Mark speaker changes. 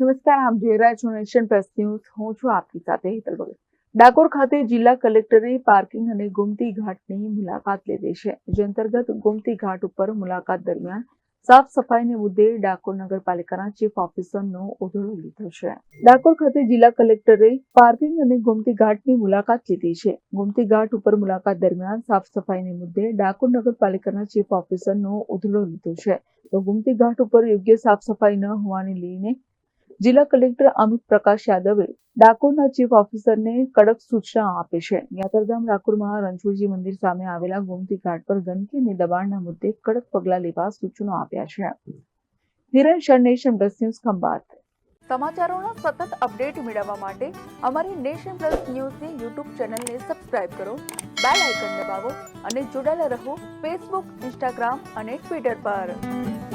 Speaker 1: નમસ્કાર, આપ જોઈ રહ્યા છો નેશન પ્રેસ ન્યૂઝ. હું છું આપની સાથે હેતલ ભગત ડાકોર ખાતે જિલ્લા કલેક્ટરે પાર્કિંગ અને ગોમતી ઘાટની મુલાકાત લીધી છે. જે અંતર્ગત ગોમતી ઘાટ ઉપર મુલાકાત દરમિયાન સાફ સફાઈને મુદ્દે ડાકોર નગરપાલિકાના ચીફ ઓફિસરનો ઉધડો લીધો છે. ડાકોર ખાતે જિલ્લા કલેક્ટરે પાર્કિંગ અને ગોમતી ઘાટની મુલાકાત લીધી છે. ગોમતી ઘાટ ઉપર મુલાકાત દરમિયાન સાફ સફાઈને મુદ્દે ડાકોર નગરપાલિકાના ચીફ ઓફિસરનો ઉધડો લીધો છે. તો ગોમતી ઘાટ ઉપર યોગ્ય સાફ સફાઈ ન હોવાને લઈને જિલ્લા કલેક્ટર અમિત પ્રકાશ યાદવે ડાકોરના ચીફ ઓફિસરને કડક સૂચના આપી છે. યાત્રાધામ ડાકોરમાં રણછોડજી મંદિર સામે આવેલા ગોમતી ઘાટ પર ગંદકી અને દબાણના મુદ્દે કડક પગલાં લેવા સૂચનો આપ્યા છે. હિરણ શર નેશન ન્યૂઝ ખંભાત. સમાચારોના સતત અપડેટ મેળવવા માટે અમારી નેશન પ્લસ ન્યૂઝની યુટ્યુબ ચેનલને સબસ્ક્રાઇબ કરો, બેલ આઇકન દબાવો અને જોડાયેલા રહો ફેસબુક, ઇન્સ્ટાગ્રામ અને ટ્વિટર પર.